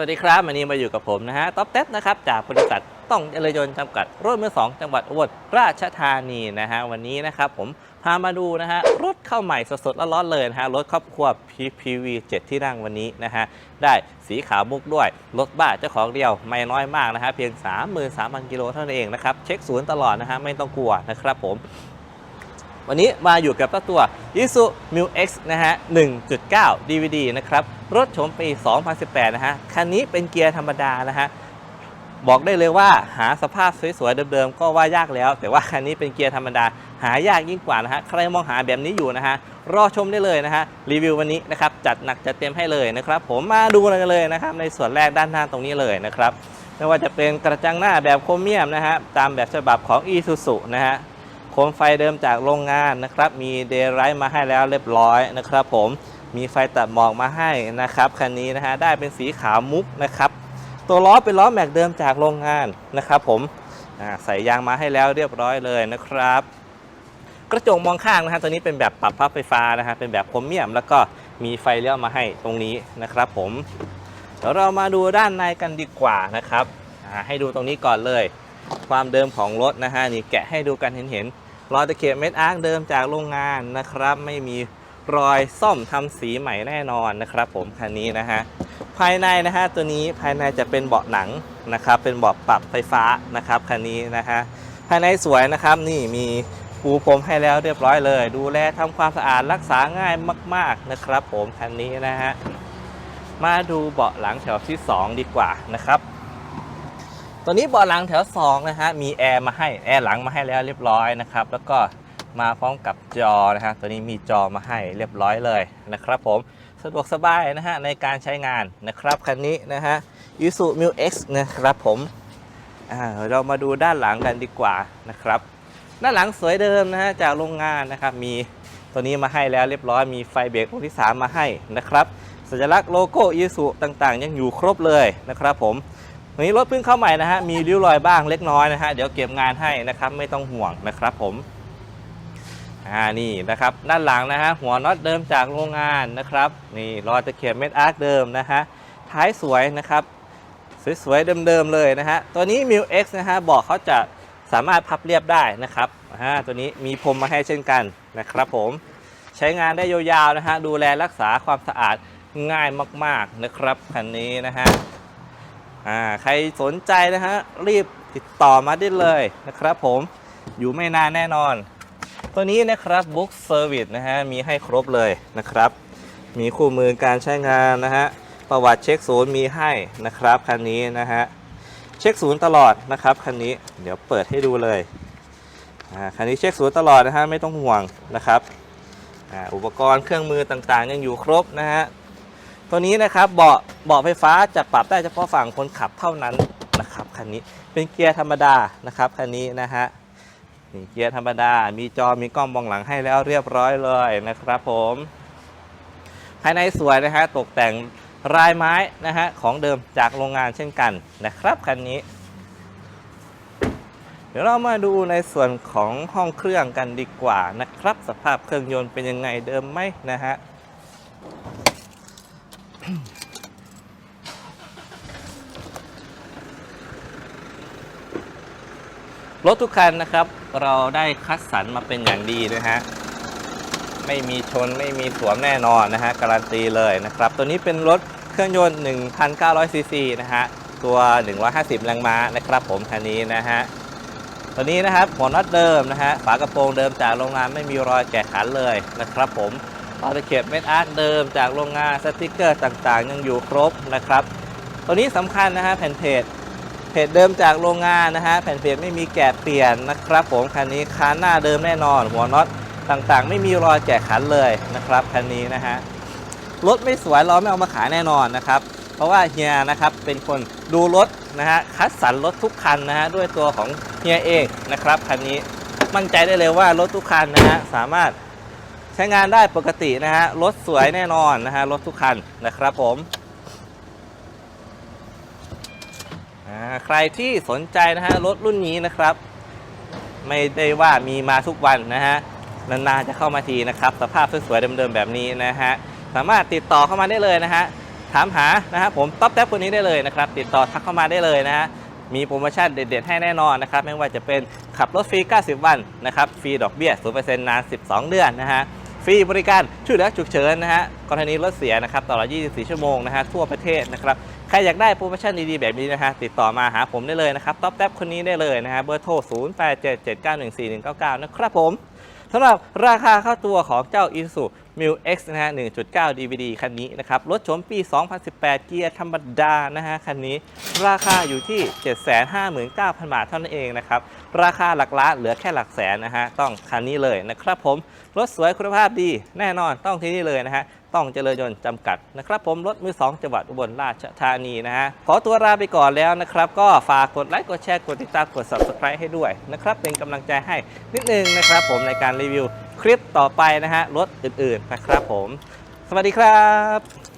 วัสดีครับวันนี้มาอยู่กับผมนะฮะต๊อปเต็นะครับจากบริษัทต้องเจริญยนต์จำกัดรถมือสองจังหวัดอุบลราชธานีนะฮะวันนี้นะครับผมพามาดูนะฮะรถเข้าใหม่สดๆร้อนๆเลยนะฮะรถครอบครัว PPV 7 ที่นั่งวันนี้นะฮะได้สีขาวมุกด้วย รถบ้าเจ้าของเดียวไม่น้อยมากนะฮะเพียง 33,000 กิโลเท่านั้นเองนะครับเช็คศูนย์ตลอดนะฮะไม่ต้องกลัวนะครับผม วันนี้มาอยู่กับตัว i s u m u X นะฮะ 1.9 DVD นะครับ รถโฉมปี 2018 นะฮะ คันนี้เป็นเกียร์ธรรมดานะฮะ บอกได้เลยว่าหาสภาพสวยๆ เดิมๆ ก็ว่ายากแล้ว แต่ว่าคันนี้เป็นเกียร์ธรรมดา หายากยิ่งกว่านะฮะ ใครมองหาแบบนี้อยู่นะฮะ รอชมได้เลยนะฮะ รีวิววันนี้นะครับ จัดหนักจัดเต็มให้เลยนะครับ ผมมาดูกันเลยนะครับ ในส่วนแรกด้านหน้าตรงนี้เลยนะครับไม่ว่าจะเป็นกระจังหน้าแบบโครเมียมนะฮะ ตามแบบฉบับของ Isuzu นะฮะ โคมไฟเดิมจากโรงงานนะครับ มีเดย์ไรท์มาให้แล้วเรียบร้อยนะครับ ผม มีไฟตัดหมอกมาให้นะครับ คันนี้นะฮะ ได้เป็นสีขาวมุกนะครับ ตัวล้อเป็นล้อแม็กเดิมจากโรงงานนะครับผมใส่ยางมาให้แล้วเรียบร้อยเลยนะครับ กระจกมองข้างนะฮะตัวนี้เป็นแบบปรับพับไฟฟ้านะฮะ เป็นแบบโครเมียม แล้วก็มีไฟเลี้ยวมาให้ตรงนี้นะครับ ผมเดี๋ยวเรามาดูด้านในกันดีกว่านะครับ ให้ดูตรงนี้ก่อนเลย ความเดิมของรถนะฮะนี่แกะให้ดูกันเห็นเห็นๆ รอยตะเข็บเม็ดอาร์คเดิมจากโรงงานนะครับ ไม่มีรอยซ่อมทำสีใหม่แน่นอนนะครับ ผมคันนี้นะฮะภายในนะฮะตัวนี้ภายในจะเป็นเบาะหนังนะครับ เป็นเบาะปรับไฟฟ้านะครับคันนี้นะฮะภายในสวยนะครับนี่มีปูพรมให้แล้วเรียบร้อยเลย ดูแลทำความสะอาดรักษาง่ายมาก ๆนะครับ ผมคันนี้นะฮะมาดูเบาะหลังแถวที่สองดีกว่านะครับ ตัวนี้เบาะหลังแถว2นะฮะมีแอร์มาให้แอร์หลังมาให้แล้วเรียบร้อยนะครับแล้วก็มาพร้อมกับจอนะฮะตัวนี้มีจอมาให้เรียบร้อยเลยนะครับผมสะดวกสบายนะฮะในการใช้งานนะครับคันนี้นะฮะ i s u m u X นะครับผมอ่าเรามาดูด้านหลังกันดีกว่านะครับด้านหลังสวยเดิมนะฮะจากโรงงานนะครับมีตัวนี้มาให้แล้วเรียบร้อยมีไฟเบรกรุ่นที่ 3 มาให้นะครับสัญลักษณ์โลโก้ i s u ต่างๆ ยังอยู่ครบเลยนะครับผม วันนี้รถเพิ่งเข้าใหม่นะฮะมีริ้วรอยบ้างเล็กน้อยนะฮะเดี๋ยวเก็บงานให้นะครับไม่ต้องห่วงนะครับผมอ่านี่นะครับด้านหลังนะฮะหัวน็อตเดิมจากโรงงานนะครับนี่รอยตะเข็บเม็ดอาร์คเดิมนะฮะท้ายสวยนะครับสวยๆเดิมๆเลยนะฮะตัวนี้ m ิ X นะฮะบอกเขาจะสามารถพับเรียบได้นะครับอ่าตัวนี้มีพรมมาให้เช่นกันนะครับผมใช้งานได้ยาวๆนะฮะดูแลรักษาความสะอาดง่ายมากๆนะครับคันนี้นะฮะ อ่าใครสนใจนะฮะรีบติดต่อมาได้เลยนะครับผมอยู่ไม่นานแน่นอน ตัวนี้นะครับบุ๊กเซอร์วิสนะฮะมีให้ครบเลยนะครับ มีคู่มือการใช้งานนะฮะประวัติเช็คศูนย์มีให้นะครับคันนี้นะฮะเช็คศูนย์ตลอดนะครับคันนี้เดี๋ยวเปิดให้ดูเลยคันนี้เช็คศูนย์ตลอดนะฮะไม่ต้องห่วงนะครับออุปกรณ์เครื่องมือต่างๆ ยังอยู่ครบนะฮะ ตัวนี้นะครับเบาะเบาะไฟฟ้าจะปรับได้เฉพาะฝั่งคนขับเท่านั้นนะครับคันนี้เป็นเกียร์ธรรมดานะครับคันนี้นะฮะนี่เกียร์ธรรมดา มีจอมีกล้องมองหลังให้แล้วเรียบร้อยเลยนะครับผมภายในสวยนะฮะตกแต่งลายไม้นะฮะของเดิมจากโรงงานเช่นกันนะครับคันนี้ เดี๋ยวเรามาดูในส่วนของห้องเครื่องกันดีกว่านะครับ สภาพเครื่องยนต์เป็นยังไงเดิมไหมนะฮะ รถทุกคันนะครับ เราได้คัดสรรมาเป็นอย่างดีนะฮะ ไม่มีชนไม่มีสวมแน่นอนนะฮะ การันตีเลยนะครับ ตัวนี้เป็นรถเครื่องยนต์ 1,900 ซีซีนะฮะ ตัว 150 แรงม้านะครับผมคันนี้นะฮะตัวนี้นะครับหัวน็อตเดิมนะฮะฝากระโปรงเดิมจากโรงงานไม่มีรอยแกะขันเลยนะครับผม รอยตะเข็บเม็ดอาร์คเดิมจากโรงงานสติกเกอร์ต่างๆ ยังอยู่ครบนะครับ ตัวนี้สำคัญนะฮะแผ่นเพจเพจเดิมจากโรงงานนะฮะแผ่นเพจไม่มีแกะเปลี่ยนนะครับ ผมคันนี้คานหน้าเดิมแน่นอน หัวน็อตต่างๆ ไม่มีรอยแกะขันเลยนะครับคันนี้นะฮะรถไม่สวยเราไม่เอามาขายแน่นอนนะครับ เพราะว่าเฮียนะครับเป็นคนดูรถนะฮะคัดสรรรถทุกคันนะฮะด้วยตัวของเฮียเองนะครับคันนี้มั่นใจได้เลยว่ารถทุกคันนะฮะสามารถ ช้งานได้ปกตินะฮะ รถสวยแน่นอนนะฮะ รถทุกคันนะครับผมใครที่สนใจนะฮะ รถรุ่นนี้นะครับ ไม่ได้ว่ามีมาทุกวันนะฮะ นานๆจะเข้ามาทีนะครับ สภาพสวยๆเดิมๆแบบนี้นะฮะ สามารถติดต่อเข้ามาได้เลยนะฮะ ถามหานะครับผมต๊อปแท็บคนนี้ได้เลยนะครับ ติดต่อทักเข้ามาได้เลยนะฮะมีโปรโมชั่นเด็ด ๆ ให้แน่นอนนะครับ ไม่ว่าจะเป็นขับรถฟรี 90 วันนะครับ ฟรีดอกเบี้ย 0%นาน 12 เดือนนะฮะ ฟรีบริการช่วยเหลือฉุกเฉินนะฮะกรณีรถเสียนะครับตลอด 24 ชั่วโมงนะฮะทั่วประเทศนะครับใครอยากได้โปรโมชั่นดีๆแบบนี้นะฮะติดต่อมาหาผมได้เลยนะครับต๊อปแท็บคนนี้ได้เลยนะฮะเบอร์โทร 0877914199 นะครับผมสำหรับราคาเข้าตัวของเจ้า Isuzu m u X นะฮะ 1.9 DVD คันนี้นะครับรถโฉมปี 2018 เกียร์ธรรมดานะฮะคันนี้ ราคาอยู่ที่ 759,000 บาทเท่านั้นเองนะครับ ราคาหลักล้านเหลือแค่หลักแสนนะฮะต้องคันนี้เลยนะครับผมรถสวยคุณภาพดีแน่นอนต้องที่นี่เลยนะฮะต้องเจริญยนต์จำกัดนะครับผมรถมือ 2 จังหวัดอุบลราชธานีนะฮะขอตัวลาไปก่อนแล้วนะครับ ก็ฝากกดไลค์กดแชร์กดติดตามกด subscribe ให้ด้วยนะครับเป็นกำลังใจให้นิดนึงนะครับผมในการรีวิวคลิปต่อไปนะฮะรถอื่นๆนะครับผม สวัสดีครับ